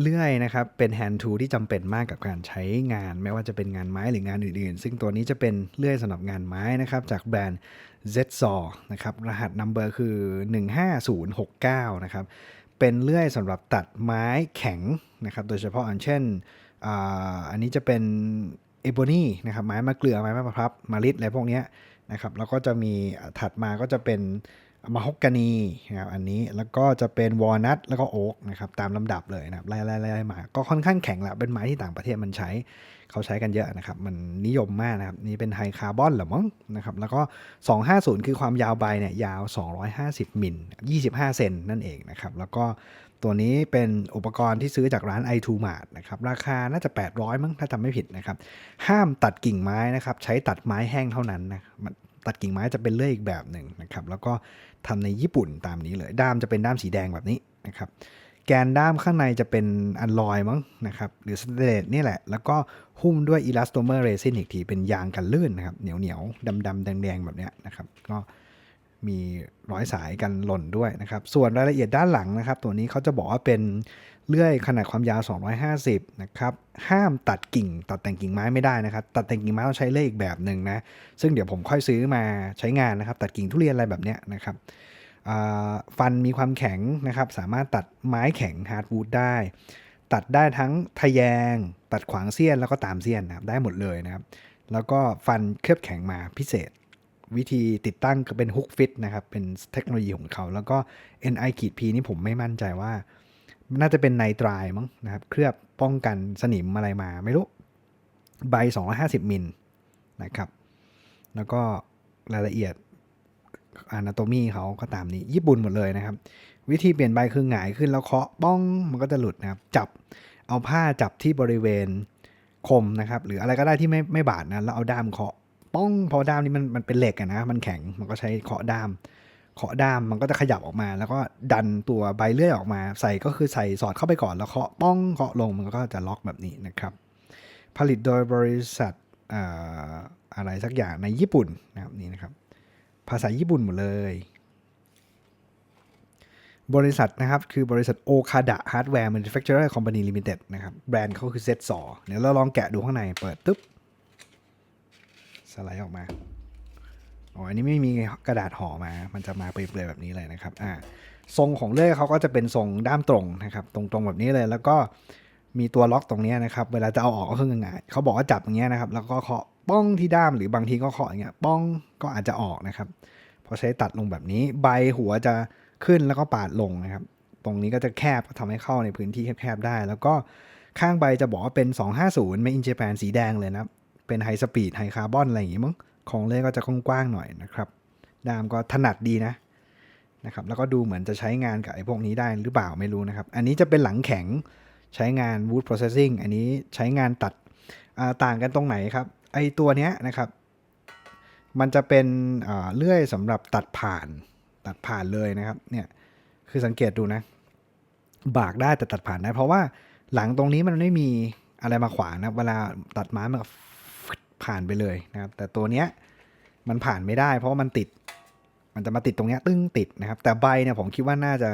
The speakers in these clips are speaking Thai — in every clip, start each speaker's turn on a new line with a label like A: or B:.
A: เลื่อยนะครับเป็น hand tool ที่จำเป็นมากกับการใช้งาน ไม่ว่าจะเป็นงานไม้หรืองานอื่นๆ ซึ่งตัวนี้จะเป็นเลื่อยสำหรับงานไม้นะครับจากแบรนด์ z s a w นะครับรหัส number คือ 15069นะครับเป็นเลื่อยสำหรับตัดไม้แข็งนะครับโดยเฉพาะอันเช่นอ,อันนี้จะเป็นเอโบนีนะครับไม้มะเกลือไม้มะพร้าวมาลิดอะไรพวกนี้นะครับแล้วก็จะมีถัดมาก็จะเป็น มะฮกกานีนะครับอันนี้แล้วก็จะเป็นวอลนัทแล้วก็โอ๊กนะครับตามลำดับเลยนะครับไล่ไล่ไล่มา ก็ค่อนข้างแข็งแหละเป็นไม้ที่ต่างประเทศมันใช้เขาใช้กันเยอะนะครับ มันนิยมมากนะครับ นี่เป็นไฮคาร์บอนหรือมั้งนะครับแล้วก็ 250 คือความยาวใบเนี่ยยาว 250 มิล 25 เซนนั่นเองนะครับ แล้วก็ตัวนี้เป็นอุปกรณ์ที่ซื้อจากร้าน i2 Mart นะครับราคาน่าจะ 800 มั้งถ้าจำไม่ผิดนะครับ ห้ามตัดกิ่งไม้นะครับ ใช้ตัดไม้แห้งเท่านั้นนะ ตัดกิ่งไม้จะเป็นเลื่อยอีกแบบหนึ่งนะครับ แล้วก็ทำในญี่ปุ่นตามนี้เลย ด้ามจะเป็นด้ามสีแดงแบบนี้นะครับ แกนด้ามข้างในจะเป็นอัลลอยมั้งนะครับ หรือสเตนเลสนี่แหละ แล้วก็หุ้มด้วยอีลาสโตเมอร์เรซินอีกที เป็นยางกันลื่นนะครับ เหนียวเหนียวดำดำแดงแดงแบบเนี้ยนะครับ ก็ มีร้อยสายกันหล่นด้วยนะครับ ส่วนรายละเอียดด้านหลังนะครับ ตัวนี้เขาจะบอกว่าเป็นเลื่อยขนาดความยาว 250 นะครับ ห้ามตัดกิ่ง ตัดแต่งกิ่งไม้ไม่ได้นะครับ ตัดแต่งกิ่งไม้ต้องใช้เลื่อยอีกแบบหนึ่งนะ ซึ่งเดี๋ยวผมค่อยซื้อมาใช้งานนะครับ ตัดกิ่งทุเรียนอะไรแบบเนี้ยนะครับฟันมีความแข็งนะครับ สามารถตัดไม้แข็งฮาร์ดวูดได้ ตัดได้ทั้งทะแยง ตัดขวางเสี้ยนแล้วก็ตามเสี้ยนนะครับ ได้หมดเลยนะครับ แล้วก็ฟันเคลือบแข็งมาพิเศษ วิธีติดตั้งก็เป็นฮุกฟิตนะครับ เป็นเทคโนโลยีของเขา แล้วก็ NI ขีด P นี่ผมไม่มั่นใจว่า น่าจะเป็นไนตรายมั้งนะครับ เคลือบป้องกันสนิมอะไรมาไม่รู้ ใบ 250 มิลนะครับ แล้วก็รายละเอียดอนาโตมีเขาก็ตามนี้ ญี่ปุ่นหมดเลยนะครับ วิธีเปลี่ยนใบคือหงายขึ้นแล้วเคาะป้องมันก็จะหลุดนะครับ จับเอาผ้าจับที่บริเวณคมนะครับ หรืออะไรก็ได้ที่ไม่ไม่บาดนะแล้วเอาด้ามเคาะ ป้องเพราะด้ามนี้มันมันเป็นเหล็กอะนะ มันแข็งมันก็ใช้เคาะด้ามเคาะด้ามมันก็จะขยับออกมา แล้วก็ดันตัวใบเลื่อยออกมา ใส่ก็คือใส่สอดเข้าไปก่อนแล้วเคาะป้องเคาะลงมันก็จะล็อกแบบนี้นะครับ ผลิตโดยบริษัทออะไรสักอย่างในญี่ปุ่นนะครับนี่นะครับ ภาษาญี่ปุ่นหมดเลย บริษัทนะครับ คือบริษัทโอคาดะฮาร์ดแวร์แมนูแฟคเจอร์คอมพานีลิมิเต็ดนะครับ แบรนด์เขาคือเซตสอเดี๋ยวเราลองแกะดูข้างในเปิดตึ๊บ สไลด์ออกมาอ๋ออันนี้ไม่มีกระดาษห่อมา มันจะมาเปลือยๆแบบนี้เลยนะครับ อ่า ทรงของเลื่อยเขาก็จะเป็นทรงด้ามตรงนะครับ ตรงๆแบบนี้เลย แล้วก็มีตัวล็อกตรงนี้นะครับ เวลาจะเอาออกก็คือง่ายเขาบอกว่าจับอย่างเงี้ยนะครับ แล้วก็เคาะป้องที่ด้าม หรือบางทีก็เคาะอย่างเงี้ย ป้องก็อาจจะออกนะครับ พอใช้ตัดลงแบบนี้ ใบหัวจะขึ้นแล้วก็ปาดลงนะครับ ตรงนี้ก็จะแคบก็ทำให้เข้าในพื้นที่แคบๆได้ แล้วก็ข้างใบจะบอกว่าเป็น 250ไม่อินเจแปนสีแดงเลยนะครับ เป็นไฮสปีดไฮคาร์บอนอะไรอย่างงี้มั้งของเล่ก็จะกว้างๆหน่อยนะครับ ดามก็ถนัดดีนะนะครับแล้วก็ดูเหมือนจะใช้งานกับไอ้พวกนี้ได้หรือเปล่าไม่รู้นะครับ อันนี้จะเป็นหลังแข็งใช้งาน wood processing อันนี้ใช้งานตัดต่างกันตรงไหนครับ ไอ้ตัวเนี้ยนะครับ มันจะเป็นเลื่อยสำหรับตัดผ่านตัดผ่านเลยนะครับเนี่ยคือสังเกตดูนะ บากได้แต่ตัดผ่านได้ เพราะว่าหลังตรงนี้มันไม่มีอะไรมาขวางนะเวลาตัดไม้มันก็ฟ ผ่านไปเลยนะครับ แต่ตัวเนี้ยมันผ่านไม่ได้ เพราะมันติด มันจะมาติดตรงเนี้ยตึ้งติดนะครับ แต่ใบเนี่ยผมคิดว่าน่าจะ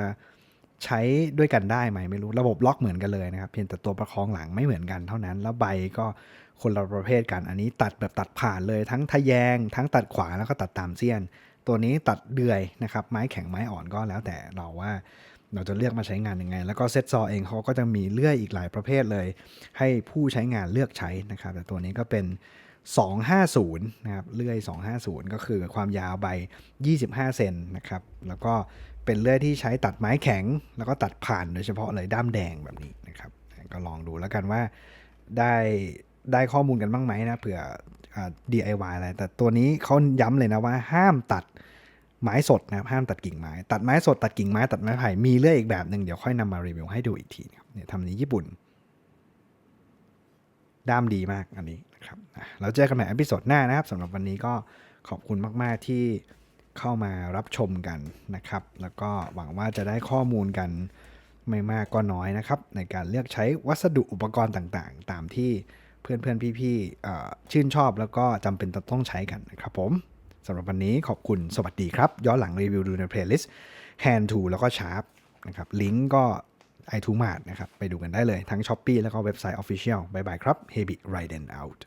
A: ใช้ด้วยกันได้ไหมไม่รู้ระบบล็อกเหมือนกันเลยนะครับเพียงแต่ตัวประคองหลังไม่เหมือนกันเท่านั้น แล้วใบก็คนละประเภทกันอันนี้ตัดแบบตัดผ่านเลยทั้งทะแยง ทั้งตัดขวาแล้วก็ตัดตามเสี้ยน ตัวนี้ตัดเดือยนะครับ ไม้แข็งไม้อ่อนก็แล้วแต่เราว่าเราจะเลือกมาใช้งานยังไง แล้วก็เซตซอเองเขาก็จะมีเลื่อยอีกหลายประเภทเลย ให้ผู้ใช้งานเลือกใช้นะครับ แต่ตัวนี้ก็เป็น 250 นะครับ เลื่อย 250 ก็คือความยาวใบ 25 เซนนะครับ แล้วก็เป็นเลื่อยที่ใช้ตัดไม้แข็ง แล้วก็ตัดผ่านโดยเฉพาะเลยด้ามแดงแบบนี้นะครับ ก็ลองดูแล้วกันว่าได้ได้ข้อมูลกันบ้างไหมนะเผื่ออ DIY อะไร แต่ตัวนี้เขาย้ำเลยนะว่าห้ามตัดไม้สดนะครับ ห้ามตัดกิ่งไม้ ตัดไม้สดตัดกิ่งไม้ตัดไม้ไผ่มีเลื่อยอีกแบบหนึ่งเดี๋ยวค่อยนำมารีวิวให้ดูอีกทีนะครับเนี่ยทำในญี่ปุ่น ด้ามดีมากอันนี้ ครับอะแล้วเจอกันใหม่อพิโซดหน้านะครับสำหรับวันนี้ก็ขอบคุณมาก ๆ ที่เข้ามารับชมกันนะครับ แล้วก็หวังว่าจะได้ข้อมูลกันไม่มากก็น้อยนะครับ ในการเลือกใช้วัสดุอุปกรณ์ต่างๆ ตามที่เพื่อนๆพี่ๆเอ่อชื่นชอบแล้วก็จำเป็นต้องใช้กันนะครับผมสำหรับวันนี้ขอบคุณสวัสดีครับ ย้อนหลังรีวิวดูในเพลย์ลิสต์ Hand to แล้วก็ Sharp นะครับลิงก์ก็ i t u m a r t นะครับ ไปดูกันได้เลยทั้ง s h อ p e e แล้วก็เว็บไซต์ Official บายบายครับ h e b i r i d e n out